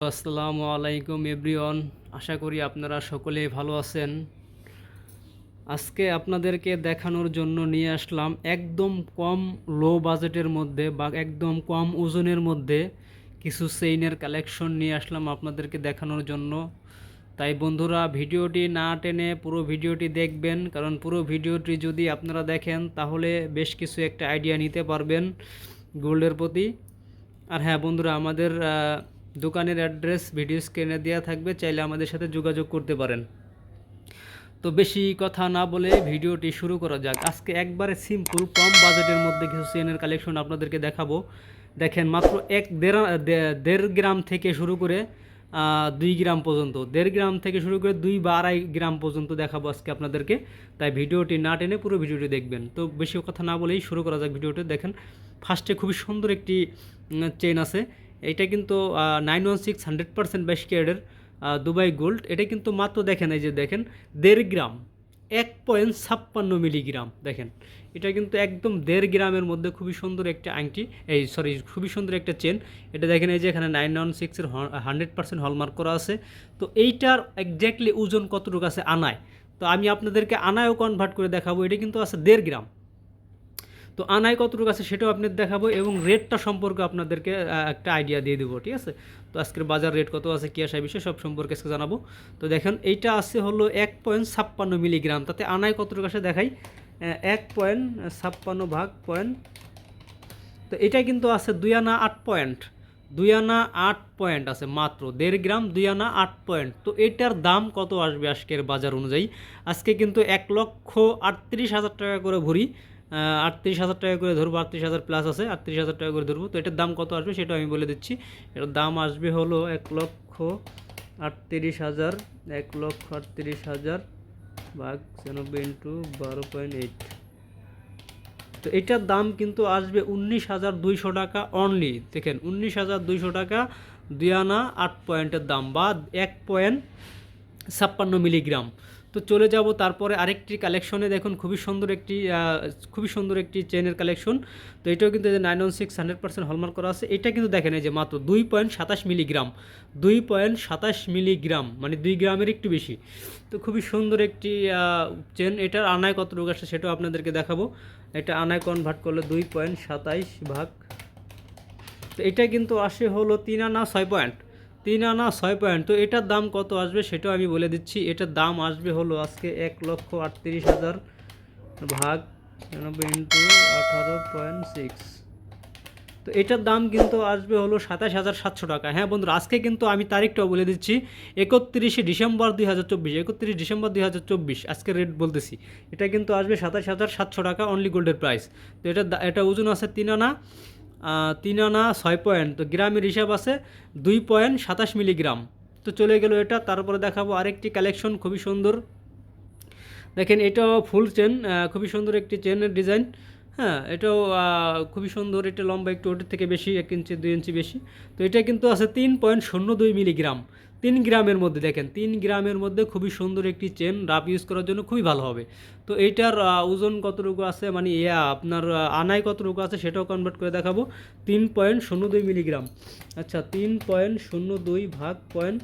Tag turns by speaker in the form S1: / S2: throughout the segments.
S1: আসসালামু আলাইকুম এভরিওয়ান, আশা করি আপনারা সকলেই ভালো আছেন। আজকে আপনাদেরকে দেখানোর জন্য নিয়ে আসলাম একদম কম লো বাজেটের মধ্যে বা একদম কম ওজনের মধ্যে কিছু চেইনের কালেকশন নিয়ে আসলাম আপনাদেরকে দেখানোর জন্য। তাই বন্ধুরা, ভিডিওটি না টেনে পুরো ভিডিওটি দেখবেন, কারণ পুরো ভিডিওটি যদি আপনারা দেখেন, তাহলে বেশ কিছু একটা আইডিয়া নিতে পারবেন গোল্ডের প্রতি। আর হ্যাঁ বন্ধুরা, আমাদের দোকানের অ্যাড্রেস, ভিডিও স্ক্রিনে দেওয়া থাকবে, চাইলে আমাদের সাথে যোগাযোগ করতে পারেন। তো বেশি কথা না বলে ভিডিওটি শুরু করা যাক। আজকে একবারে সিম্পল কম বাজেটের মধ্যে কিছু চেনের কালেকশন আপনাদেরকে দেখাবো। দেখেন, মাত্র এক দেড় দেড় গ্রাম থেকে শুরু করে দুই গ্রাম পর্যন্ত, দেড় গ্রাম থেকে শুরু করে দুই বা আড়াই গ্রাম পর্যন্ত দেখাবো আজকে আপনাদেরকে। তাই ভিডিওটি না টেনে পুরো ভিডিওটি দেখবেন। তো বেশি কথা না বলেই শুরু করা যাক ভিডিওটি। দেখেন ফার্স্টে খুবই সুন্দর একটি চেন আছে। এটা কিন্তু nine one six hundred percent বাইশ দুবাই গোল্ড এটা কিন্তু মাত্র দেখেন, এই যে দেখেন, দেড় গ্রাম, এক পয়েন্ট ছাপ্পান্ন মিলিগ্রাম দেখেন। এটা কিন্তু একদম দেড় গ্রামের মধ্যে খুবই সুন্দর একটা আংটি, এই সরি খুবই সুন্দর একটা চেন এটা দেখেন, এই যে এখানে নাইন ওয়ান সিক্সের হান্ড্রেড পার্সেন্ট হলমার্ক করা আছে। তো এইটার একজ্যাক্টলি ওজন কতটুকু আছে? আনায়। তো আমি আপনাদেরকে আনায়ও কনভার্ট করে দেখাবো। এটা কিন্তু আছে দেড় গ্রাম। তো আনায় কতটুকু আছে সেটাও আপনাদের দেখাবো এবং রেটটা সম্পর্কে আপনাদেরকে একটা আইডিয়া দিয়ে দেবো, ঠিক আছে? তো আজকের বাজার রেট কত আছে, কী আসা বিষয় সব সম্পর্কে আজকে জানাব। তো দেখেন, এইটা আছে হলো এক পয়েন্ট ছাপ্পান্ন মিলিগ্রাম। তাতে আনায় কতটুকু আছে দেখাই। এক পয়েন্ট ছাপ্পান্ন ভাগ পয়েন্ট। তো এটা কিন্তু আছে দুই আনা আট পয়েন্ট। দুই আনা আট পয়েন্ট আছে মাত্র, দেড় গ্রাম দুই আনা আট পয়েন্ট। তো এটার দাম কত আসবে আজকের বাজার অনুযায়ী? আজকে কিন্তু এক লক্ষ আটত্রিশ হাজার টাকা করে ভরি। আটত্রিশ হাজার টাকা করে ধরবো, আটত্রিশ হাজার প্লাস আছে, আটত্রিশ হাজার টাকা করে ধরবো। তো এটার দাম কত আসবে সেটা আমি বলে দিচ্ছি। এটার দাম আসবে হলো এক লক্ষ আটত্রিশ হাজার, এক লক্ষ আটত্রিশ হাজার ভাগ ছিয়ানব্বই ইন্টু বারো পয়েন্ট এইট তো এটার দাম কিন্তু আসবে উনিশ হাজার দুইশো টাকা অনলি দেখেন, উনিশ হাজার দুইশো টাকা দুই আনা আট পয়েন্টের দাম বা এক পয়েন্ট ছাপ্পান্ন মিলিগ্রাম তো চলে যাব তারপরে আরেকটি কালেকশনে দেখুন, খুবই সুন্দর একটি খুবই সুন্দর একটি চেনের কালেকশন তো এটাও কিন্তু nine one six hundred percent hallmark করা আছে। এটা কিন্তু দেখেন এই যে মাত্র দুই পয়েন্ট সাতাশ মিলিগ্রাম দুই পয়েন্ট সাতাশ মিলিগ্রাম মানে দুই গ্রামের একটু বেশি। তো খুবই সুন্দর একটি চেন এটার আনায় কত রোগ আসে সেটাও আপনাদেরকে দেখাবো। এটা আনায় কনভার্ট করলে দুই পয়েন্ট সাতাইশ ভাগ। তো এটা কিন্তু আসে হলো তিন আনা ছয় পয়েন্ট। তিন আনা ছয় পয়েন্ট। তো এটার দাম কত আসবে সেটাও আমি বলে দিচ্ছি। এটার দাম আসবে হলো আজকে এক লক্ষ আটত্রিশ হাজার ভাগ নিরানব্বই ইন্টু আঠারো পয়েন্ট সিক্স। তো এটার দাম কিন্তু আসবে হলো সাতাশ হাজার সাতশো টাকা। হ্যাঁ বন্ধুরা, আজকে কিন্তু আমি তারিখটাও বলে দিচ্ছি। একত্রিশে ডিসেম্বর দুই হাজার চব্বিশ, একত্রিশ ডিসেম্বর দুই হাজার চব্বিশ, আজকে রেট বলতেছি। এটা কিন্তু আসবে সাতাশ হাজার সাতশো টাকা অনলি গোল্ডের প্রাইস তো এটা এটা ওজন আছে তিন আনা। তিন আনা ছয় পয়েন্ট তো গ্রামের হিসাব আছে দুই পয়েন্ট সাতাশ মিলিগ্রাম তো চলে গেল এটা, তারপরে দেখাবো আরেকটি কালেকশন খুবই সুন্দর। দেখেন এটা ফুল চেন খুবই সুন্দর একটি চেনের ডিজাইন হ্যাঁ এটাও খুবই সুন্দর। এটা লম্বা একটু ওটার থেকে বেশি, এক ইঞ্চি, দুই ইঞ্চি বেশি। তো এটা কিন্তু আছে তিন পয়েন্ট শূন্য দুই মিলিগ্রাম। তিন গ্রামের মধ্যে দেখেন, তিন গ্রামের মধ্যে খুবই সুন্দর একটি চেন, রাফ ইউজ করার জন্য খুবই ভালো হবে। তো এইটার ওজন কতটুকু আছে? মানে ইয়া, আপনার আনায় কতটুকু আছে সেটাও কনভার্ট করে দেখাবো। তিন পয়েন্ট শূন্য দুই মিলিগ্রাম। আচ্ছা তিন পয়েন্ট শূন্য দুই ভাগ পয়েন্ট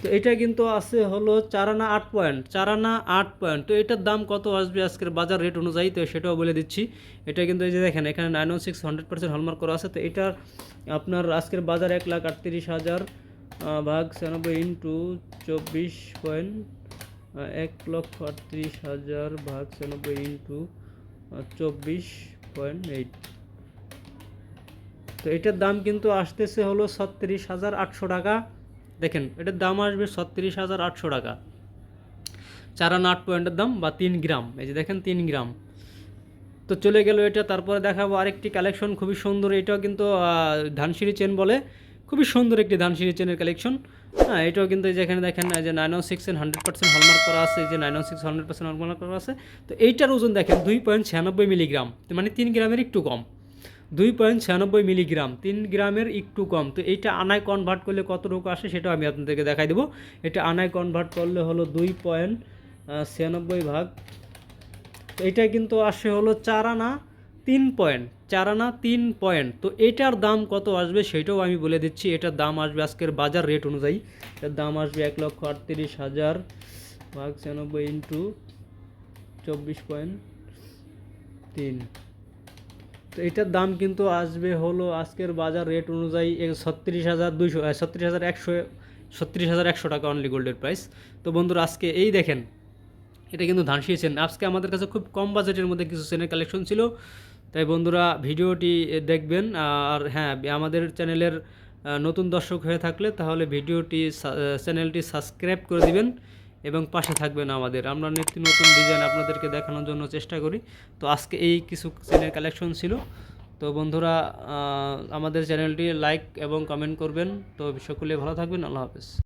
S1: তো এটা কিন্তু আছে হলো চার আনা আট পয়েন্ট চার আনা আট পয়েন্ট। তো এটার দাম কত আসবে আজকের বাজার রেট অনুযায়ী? তো সেটাও বলে দিচ্ছি। এটা কিন্তু এই যে দেখেন, এখানে nine one six hundred percent hallmark করা আছে। তো এটার আপনার আজকের বাজার এক লাখ আটত্রিশ হাজার ভাগ ছিয়ানব্বই ইন্টু চব্বিশ পয়েন্ট এক লক্ষ আটত্রিশ হাজার ভাগ ছিয়ানব্বই ইন্টু চব্বিশ পয়েন্ট এইট তো এটার দাম কিন্তু আসতেছে হলো ছত্রিশ হাজার আটশো টাকা। দেখেন, এটার দাম আসবে ছত্রিশ হাজার আটশো টাকা। চার আনা আট পয়েন্টের দাম বা তিন গ্রাম, এই যে দেখেন তিন গ্রাম। তো চলে গেল এটা, তারপরে দেখাবো আরেকটি কালেকশন, খুবই সুন্দর, এটাও কিন্তু ধানসিঁড়ি চেন বলে। খুবই সুন্দর একটি ধানসিঁড়ি চেনের কালেকশন। হ্যাঁ এটাও কিন্তু যেখানে দেখেন যে nine one six hundred percent hallmark করা আছে যে nine one six hundred percent hallmark করা আছে। তো এইটার ওজন দেখেন, দুই পয়েন্ট ছিয়ানব্বই মিলিগ্রাম মানে তিন গ্রামের একটু কম। দুই পয়েন্ট ছিয়ানব্বই মিলিগ্রাম, তিন গ্রামের একটু কম। তো এইটা আনায় কনভার্ট করলে কত রোগ আসে সেটাও আমি আপনাদেরকে দেখাই দেবো। এটা আনায় কনভার্ট করলে হলো দুই পয়েন্ট ছিয়ানব্বই ভাগ। এটা কিন্তু আসে হলো চার আনা, তিন পয়েন্ট, চার আনা, তিন পয়েন্ট। তো এটার দাম কত আসবে সেটাও আমি বলে দিচ্ছি। এটার দাম আসবে আজকের বাজার রেট অনুযায়ী। এটার দাম আসবে এক লক্ষ আটত্রিশ হাজার ভাগ ছিয়ানব্বই ইন্টু চব্বিশ পয়েন্ট তিন। তো এটার দাম কিন্তু আসবে হলো আজকের বাজার রেট অনুযায়ী ছত্রিশ হাজার দুইশো ছত্রিশ হাজার একশো, ছত্রিশ হাজার একশো টাকা অনলি গোল্ডের প্রাইস তো বন্ধুরা, আজকে এই দেখেন, এটা কিন্তু ধান শিয়েছেন আজকে আমাদের কাছে খুব কম বাজেটের মধ্যে কিছু চেনের কালেকশন ছিল। তাই বন্ধুরা, ভিডিওটি দেখবেন, আর হ্যাঁ আমাদের চ্যানেলের নতুন দর্শক হয়ে থাকলে তাহলে ভিডিওটি চ্যানেলটি সাবস্ক্রাইব করে দিবেন। এবং পাশে থাকবেন আমাদের। আমরা নিত্য নতুন ডিজাইন আপনাদেরকে দেখানোর জন্য চেষ্টা করি। তো আজকে এই কিছু চেনের কালেকশন ছিল। তো বন্ধুরা আমাদের চ্যানেলটি লাইক এবং কমেন্ট করবেন। তো সকলে ভালো থাকবেন। আল্লাহ হাফেজ।